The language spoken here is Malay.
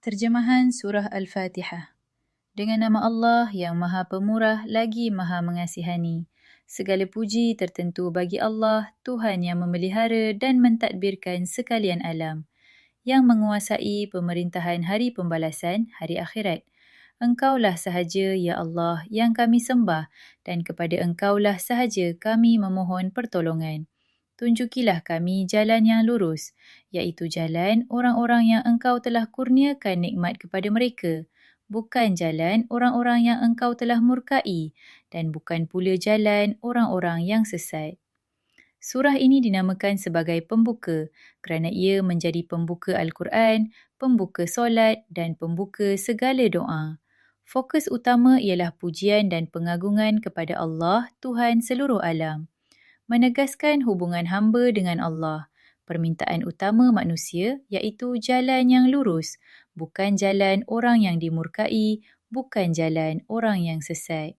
Terjemahan Surah Al-Fatihah Dengan nama Allah yang Maha Pemurah lagi Maha Mengasihani. Segala puji tertentu bagi Allah, Tuhan yang memelihara dan mentadbirkan sekalian alam, yang menguasai pemerintahan hari pembalasan, hari akhirat. Engkaulah sahaja, Ya Allah, yang kami sembah dan kepada Engkaulah sahaja kami memohon pertolongan tunjukilah kami jalan yang lurus, iaitu jalan orang-orang yang engkau telah kurniakan nikmat kepada mereka, bukan jalan orang-orang yang engkau telah murkai dan bukan pula jalan orang-orang yang sesat. Surah ini dinamakan sebagai pembuka kerana ia menjadi pembuka Al-Quran, pembuka solat dan pembuka segala doa. Fokus utama ialah pujian dan pengagungan kepada Allah, Tuhan seluruh alam menegaskan hubungan hamba dengan Allah. Permintaan utama manusia iaitu jalan yang lurus, bukan jalan orang yang dimurkai, bukan jalan orang yang sesat.